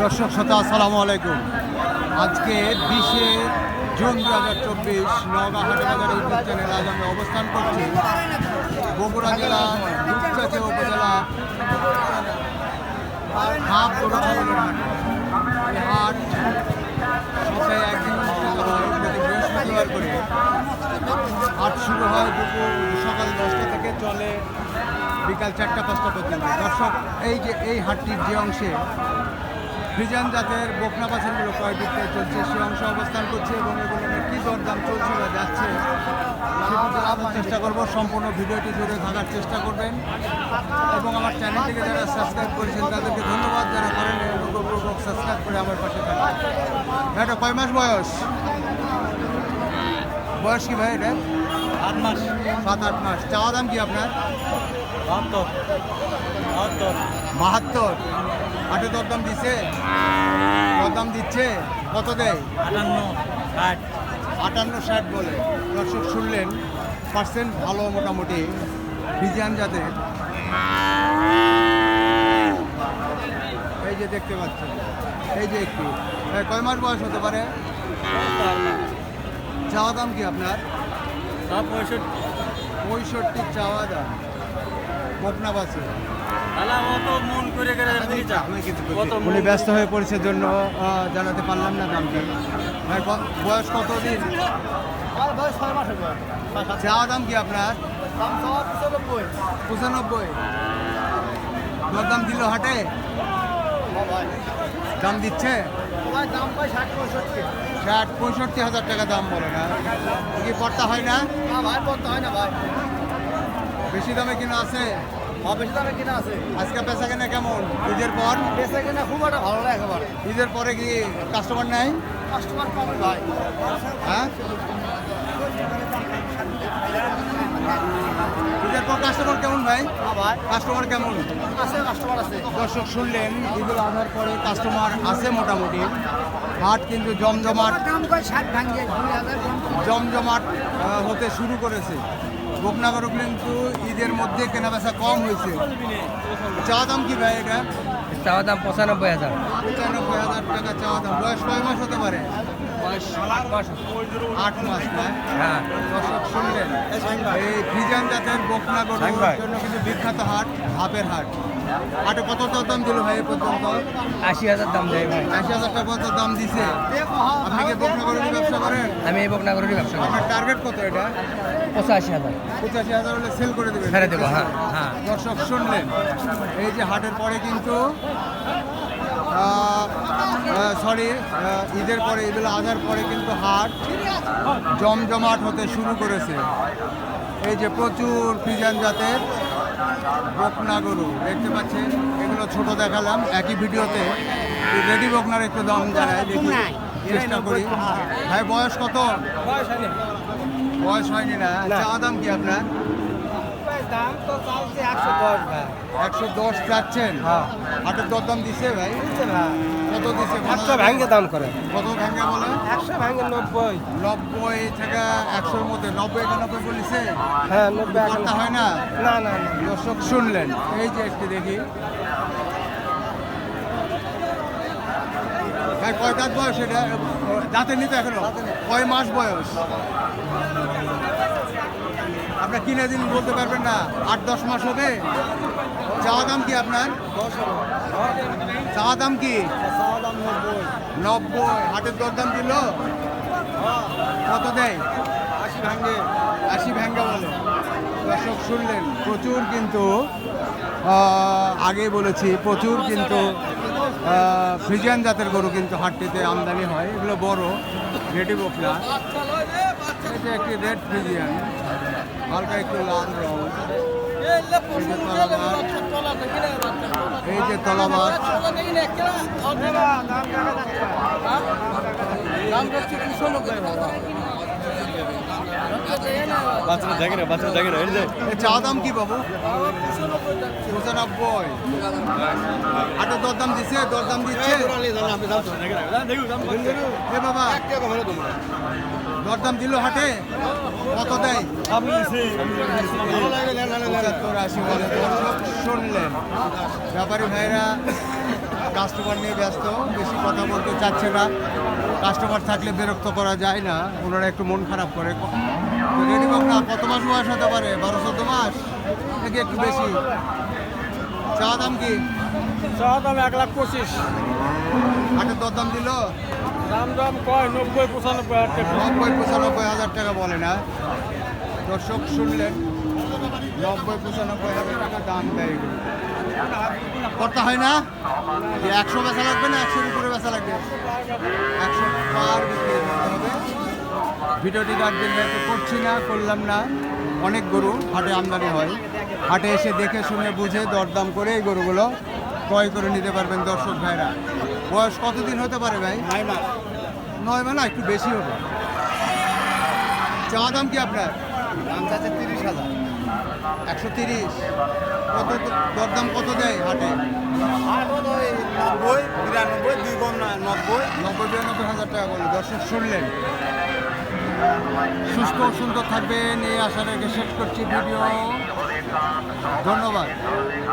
দর্শক শ্রোতা, আসসালামু আলাইকুম। আজকে বিশে জুন দু হাজার চব্বিশ নওগাঁ হাটে বাজার ইউটিউব আজ আমরা অবস্থান করছি বগুড়া জেলা দুপচাচে উপজেলা হাফ হাট সপ্তাহে একদিন বৃহস্পতিবার করে হাট শুরু হয় দুপুর সকাল দশটা থেকে চলে বিকাল চারটা পাঁচটা পর্যন্ত। দর্শক, এই যে এই হাটটির যে অংশে ফ্রিজান জাতের বকনা বাছারগুলো ক্রয় বিক্রয় চলছে, সে অংশে অবস্থান করছে এবং এগুলো কী দরদাম চলছে বা যাচ্ছে সেটি চেষ্টা করব। সম্পূর্ণ ভিডিওটি জুড়ে থাকার চেষ্টা করবেন। এবং আমার চ্যানেলটিকে যারা সাবস্ক্রাইব করেছেন, তাদেরকে ধন্যবাদ। যারা করেন অনুগ্রহপূর্বক সাবস্ক্রাইব করে আমার পাশে থাকেন। এটা কয় মাস বয়স? বয়স কি ভাই এটা? আট মাস সাত আট মাস। চাওয়া দাম কি আপনার? বাহাত্তর। বাহাত্তর। বাহাত্তর? হাটে দরদাম দিচ্ছে দরদাম দিচ্ছে? কত দেয়? আটান্ন ষাট। আটান্ন ষাট বলে। দর্শক শুনলেন পার্সেন্ট ভালো মোটামুটি বিজিয়ান জাতের। এই যে দেখতে পাচ্ছেন এই যে একটু। কয় মাস বয়স হতে পারে? চাওয়া দাম কি আপনার? সব পঁয়ষট্টি? পঁয়ষট্টি চাওয়া দাম। বকনা বাসে। তাহলে অত মন করে করে দিয়ে যা। কত উনি ব্যস্ত হয়ে পড়েছে জন্য জানাতে পারলাম না দামটা। বয়স কত দিন? চাওয়া দাম কি আপনার? পঁচানব্বই। দরদাম দিল হাটে? দাম দিচ্ছে? ষাট পঁয়ষট্টি। হাজার টাকা দাম বলে না। কি পড়তা হয় না? বেশি দামে কিনা আছে? আজকে পেশা কেনা কেমন? ঈদের পর? বেঁচে কিনা খুব একটা ভালো ঈদের পরে কি কাস্টমার নাই? হ্যাঁ ঈদের পর কাস্টমার কেমন ভাই? কাস্টমার কেমন? আছে কাস্টমার আছে। দর্শক শুনলেন ঈদুল আজহার পরে কাস্টমার আছে মোটামুটি। হাট কিন্তু জমজমাট জমজমাট হতে শুরু করেছে। বকনাগরও কিন্তু ঈদের মধ্যে কেনাবেচা কম হয়েছে। চা দাম কি ভাই এটা? চাওয়া দাম পঁচানব্বই হাজার। পঁচানব্বই হাজার টাকা চাওয়া দাম। বয়স কয় মাস হতে পারে? বয়স আট মাস আট মাস হ্যাঁ। দর্শক শুনলেন এই ফ্রিজান জাতের বকনাগর জন্য কিন্তু বিখ্যাত হাট হাপের হাট। হাটে কত দাম দিল ভাই এ পর্যন্ত? আশি হাজার দাম দেয় ভাই। আশি হাজার টাকা পর্যন্ত দাম দিছে। আপনি কি ব্যবসা করেন? আমি এই বকনাগরেরই ব্যবসা করি? আপনার টার্গেট কত এটা? পঁচাশি হাজার। পঁচাশি হাজার হলে সেল করে দেবেন। ছেড়ে দেবো হ্যাঁ হ্যাঁ। দর্শক শুনলেন এই যে হাটের পরে কিন্তু সরি ঈদের পরে ঈদুল আজহার পরে কিন্তু হাট জমজমাট হতে শুরু করেছে। এই যে প্রচুর ফিজান জাতের বকনা গরু দেখতে পাচ্ছেন? এগুলো ছোট দেখালাম একই ভিডিওতে। রেডি বকনার একটু দাম জানায় দেখি চেষ্টা করি। ভাই বয়স কত? বয়স হয়নি। না। চা দাম কি আপনার? দাম তো চালছে একশো দশ ভাই। একশো দশ চাচ্ছেন? হ্যাঁ। হাটের দরদাম দিছে ভাই? কত দিছে একশো ভেঙে দাম করে। কত ভাঙ্গে বলে একশো ভেঙে নব্বই। নব্বই থেকে একশোর মধ্যে। নব্বই একানব্বই বলেছে? হ্যাঁ নব্বই কথা হয় না? না না না। দর্শক শুনলেন। এই যে একটি দেখি। ভাই কয় দাঁত বয়স এটা? দাঁতের নিতে এখনও? কয় মাস বয়স? আপনার কিনে দিন বলতে পারবেন না? আট, দশ মাস হবে। চাওয়া দাম কি আপনার? চাওয়া দাম কি? নব্বই। হাটের দরদাম দিল? কত দেয়? আশি ভাঙ্গে আশি ভাঙ্গে বলে। দর্শক শুনলেন, প্রচুর কিন্তু আগেই বলেছি, প্রচুর কিন্তু ফ্রিজিয়ান জাতের গরু কিন্তু হাটটিতে আমদানি হয়। এগুলো বড় রেডি বকলা এটা একটি রেড ফ্রিজিয়ান হালকা একটু লাল রং এই যে তলাবাট বাচ্চারা দেখে না বাচ্চারা দেখে না এই যে চা দাম কি বাবু পঁচানব্বই হাটের দরদাম দিচ্ছে দরদাম দিচ্ছে এ বাবা দরদাম দিল হাটে। কত দেয়? পঁচাত্তর আশি বলে। দর্শক শুনলেন। ব্যাপারী ভাইরা কাস্টমার নিয়ে ব্যস্ত বেশি কথা বলতে চাচ্ছে না। কাস্টমার থাকলে বিরক্ত করা যায় না। ওনারা একটু মন খারাপ করে। রেডি না কত মাস বয়স হতে পারে? বারো চোদ্দ মাস? নাকি একটু বেশি? চা দাম কি? চা দাম এক লাখ পঁচিশ। হাটের দর দাম দিল? দাম দাম কয়? নব্বই, পঁচানব্বই হাজার টাকা। নব্বই, পঁচানব্বই হাজার টাকা বলে না। দর্শক শুনলেন, নব্বই, পঁচানব্বই হাজার টাকা দাম দেয়। করতে হয় না? একশো বেচা লাগবে না একশোর উপরে বেচা লাগবে? একশো পার বিক্রি করতে ভিডিওটি রাখবেন করছি না, করলাম না। অনেক গরু হাটে আমদানি হয়। হাটে এসে দেখে শুনে বুঝে দরদাম করে এই গরুগুলো ক্রয় করে নিতে পারবেন দর্শক ভাইরা। বয়স কতদিন হতে পারে ভাই? নয় মাস। নয় মানে একটু বেশি হবে। চা দাম কি আপনার? দাম চাচ্ছে তিরিশ হাজার। একশো তিরিশ। কত দরদাম কত দেয় হাটে? নব্বই বিরানব্বই দুই কম না নব্বই। নব্বই বিরানব্বই হাজার টাকা বলে দর্শক শুনলেন। সুস্থ সুন্দর থাকবেন এই আশা রেখে শেষ করছি ভিডিও। ধন্যবাদ।